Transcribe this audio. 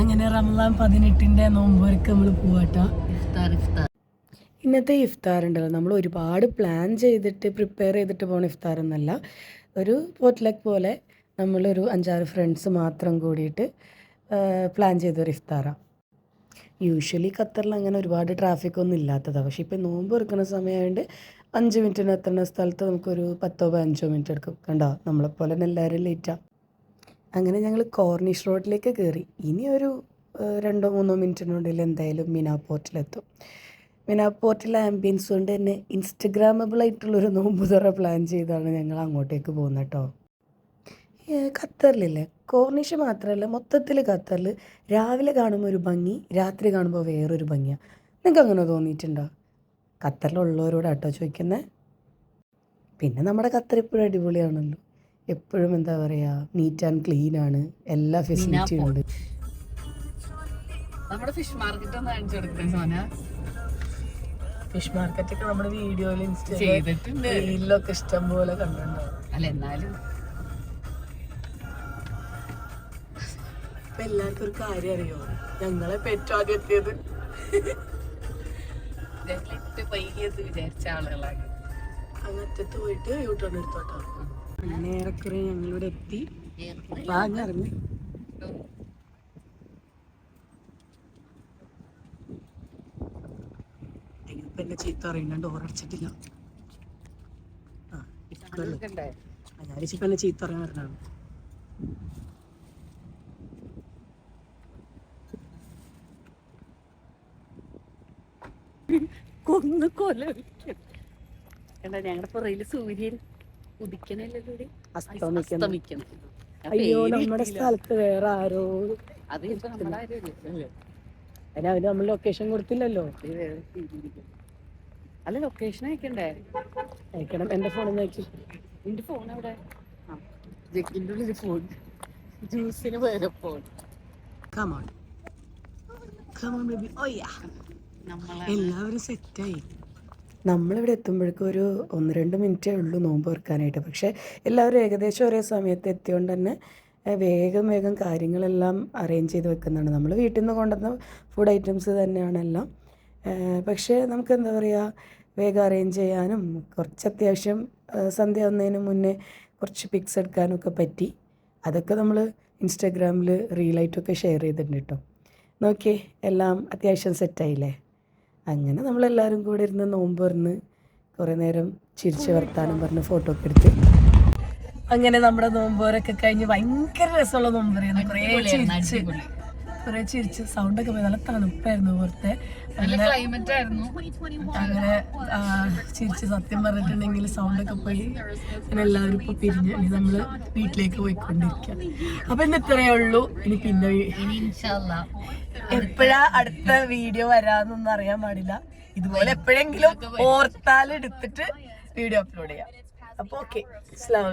അങ്ങനെ റമദാൻ പതിനെട്ടിന്റെ നോമ്പൊരുക്ക് നമ്മൾ പോവാട്ടോ. ഇഫ്താർ ഇഫ്താർ. ഇന്നത്തെ ഇഫ്താർ ഉണ്ടല്ലോ. നമ്മൾ ഒരുപാട് പ്ലാൻ ചെയ്തിട്ട് പ്രിപ്പയർ ചെയ്തിട്ട് പോണ ഇഫ്താർ എന്നല്ല. ഒരു പോട്ട്ലക്ക് പോലെ നമ്മളൊരു അഞ്ചാറ് ഫ്രണ്ട്സ് മാത്രം കൂടിയിട്ട് പ്ലാൻ ചെയ്തൊരു ഇഫ്താറാണ് യൂഷ്വലി ഖത്തറിൽ അങ്ങനെ ഒരുപാട് ട്രാഫിക് ഒന്നും ഇല്ലാത്തതാണ് പക്ഷേ ഇപ്പം നോമ്പ് എടുക്കുന്ന സമയമായതുകൊണ്ട് അഞ്ച് മിനിറ്റിന് എത്തുന്ന സ്ഥലത്ത് നമുക്കൊരു പത്തോ പതിനഞ്ചോ മിനിറ്റ് എടുക്കും. കണ്ടോ? നമ്മളെപ്പോലെ തന്നെ എല്ലാവരും ലേറ്റാണ് അങ്ങനെ ഞങ്ങൾ കോർണിഷ് റോഡിലേക്ക് കയറി ഇനി ഒരു രണ്ടോ മൂന്നോ മിനിറ്റിനുള്ളിൽ എന്തായാലും മിനാ പോർട്ടിലെത്തും മിനാ പോർട്ടിലെ ആംബിയൻസ് കൊണ്ട് തന്നെ ഇൻസ്റ്റഗ്രാമബിൾ ആയിട്ടുള്ളൊരു നോമ്പ് തുറ പ്ലാൻ ചെയ്താണ് ഞങ്ങൾ അങ്ങോട്ടേക്ക് പോകുന്നത് കേട്ടോ ഖത്തറിലില്ലേ? കോർണിഷ് മാത്രമല്ല മൊത്തത്തിൽ ഖത്തറിൽ രാവിലെ കാണുമ്പോൾ ഒരു ഭംഗി രാത്രി കാണുമ്പോൾ വേറൊരു ഭംഗിയാണ് നിങ്ങൾക്ക് അങ്ങനെ തോന്നിയിട്ടുണ്ടോ? ഖത്തറിലുള്ളവരോടാട്ടോ ചോദിക്കുന്നത് പിന്നെ നമ്മുടെ ഖത്തർ ഇപ്പോഴും അടിപൊളിയാണല്ലോ. എപ്പോഴും എന്താ പറയാ നീറ്റ് ആൻഡ് ക്ലീൻ ആണ്. എല്ലാ ഫെസിലിറ്റിയും ഉണ്ട്. നമ്മുടെ ഫിഷ് മാർക്കറ്റ് ഒന്ന് കാണിച്ചു കൊടുക്കണേ സോന. ഫിഷ് മാർക്കറ്റ് ഒക്കെ നമ്മുടെ വീഡിയോയിൽ ചെയ്തിട്ടുണ്ട്. റീലിലൊക്കെ ഇഷ്ടം പോലെ കണ്ടിട്ടുണ്ടാവും. അല്ല എന്നാലും. ഇപ്പൊ എല്ലാവർക്കും ഒരു കാര്യം അറിയോ? ഞങ്ങളെ പെറ്റോ ആകെ എത്തിയത്. ഞങ്ങളിട്ട് പൈകിയത് വിചാരിച്ച ആളുകളാണ്. അങ്ങറ്റത്ത് പോയിട്ട് യൂട്ടേൺ എടുത്തോട്ടോ. അങ്ങനെ ഏറെക്കുറെ ഞങ്ങളിവിടെ എത്തി. വാങ്ങിറങ്ങി ഇപ്പൊ എന്നെ ചീത്ത അറിയുന്നുണ്ട് ഡോർ അടച്ചിട്ടില്ല. ആ ചീത്ത അറിയാൻ വരണതാണ്. കൊന്നു കൊല കണ്ട ഞങ്ങളുടെ പുറയിൽ സൂര്യൻ ഉദിക്കണല്ലോ അസ്തമിക്കുന്നു. അസ്തമിക്കണം അയ്യോ നമ്മുടെ സ്ഥലത്ത് വേറെ ആരോ അത് ഇപ്പൊ അതിന് അവർ നമ്മൾ ലൊക്കേഷൻ കൊടുത്തില്ലല്ലോ. അല്ല ലൊക്കേഷൻ അയക്കണ്ടേ? അയക്കണം. എന്റെ ഫോണിൽ നോക്കി നിന്റെ ഫോൺ ഉള്ളിൽ ഫോൺ ജ്യൂസിന് വേറെ phone come on come on baby ഓയ്യാ നമ്മളെ എല്ലാവരും സെറ്റായി നമ്മളിവിടെ എത്തുമ്പോഴേക്കും ഒരു ഒന്ന് രണ്ട് മിനിറ്റേ ഉള്ളൂ നോമ്പ് തുറക്കാനായിട്ട്. പക്ഷേ എല്ലാവരും ഏകദേശം ഒരേ സമയത്ത് എത്തിയോണ്ട് തന്നെ വേഗം വേഗം കാര്യങ്ങളെല്ലാം അറേഞ്ച് ചെയ്ത് വെക്കുന്നുണ്ട് നമ്മൾ വീട്ടിൽ നിന്ന് കൊണ്ടുവന്ന ഫുഡ് ഐറ്റംസ് തന്നെയാണ് എല്ലാം പക്ഷേ നമുക്ക് എന്താ പറയുക വേഗം അറേഞ്ച് ചെയ്യാനും കുറച്ച് അത്യാവശ്യം സന്ധ്യ വന്നതിന് മുന്നേ കുറച്ച് പിക്സ് എടുക്കാനും ഒക്കെ പറ്റി. അതൊക്കെ നമ്മൾ ഇൻസ്റ്റാഗ്രാമിൽ റീലായിട്ടൊക്കെ ഷെയർ ചെയ്തിട്ടുണ്ട് കേട്ടോ നോക്കിയേ എല്ലാം അത്യാവശ്യം സെറ്റായില്ലേ അങ്ങനെ നമ്മളെല്ലാവരും കൂടെ ഇരുന്ന് നോമ്പ് പറഞ്ഞ് കുറേ നേരം ചിരിച്ച് വർത്താനം പറഞ്ഞ് ഫോട്ടോ ഒക്കെ എടുത്ത്. അങ്ങനെ നമ്മുടെ നോമ്പോരൊക്കെ കഴിഞ്ഞ് ഭയങ്കര രസമുള്ള നോമ്പ് കുറേ ചിരിച്ച് കുറേ ചിരിച്ച് സൗണ്ടൊക്കെ പോയി. നല്ല തണുപ്പായിരുന്നു പുറത്തെ. നല്ല ക്ലൈമറ്റ് ആയിരുന്നു. അങ്ങനെ ആ, ചിരിച്ച് സത്യം പറഞ്ഞിട്ടുണ്ടെങ്കിൽ സൗണ്ടൊക്കെ പോയി. അങ്ങനെ എല്ലാവരും ഇപ്പോൾ പിരിഞ്ഞ് ഇനി നമ്മൾ വീട്ടിലേക്ക് പോയിക്കൊണ്ടിരിക്കുക അപ്പം ഇന്ന് ഇത്രയേ ഉള്ളൂ. ഇനി പിന്നെ എപ്പോഴാ അടുത്ത വീഡിയോ വരാന്നൊന്നും അറിയാൻ പാടില്ല. ഇതുപോലെ എപ്പോഴെങ്കിലും ഓർത്താൽ എടുത്തിട്ട് വീഡിയോ അപ്ലോഡ് ചെയ്യാം. അപ്പൊ ഓക്കെ അസ്സാം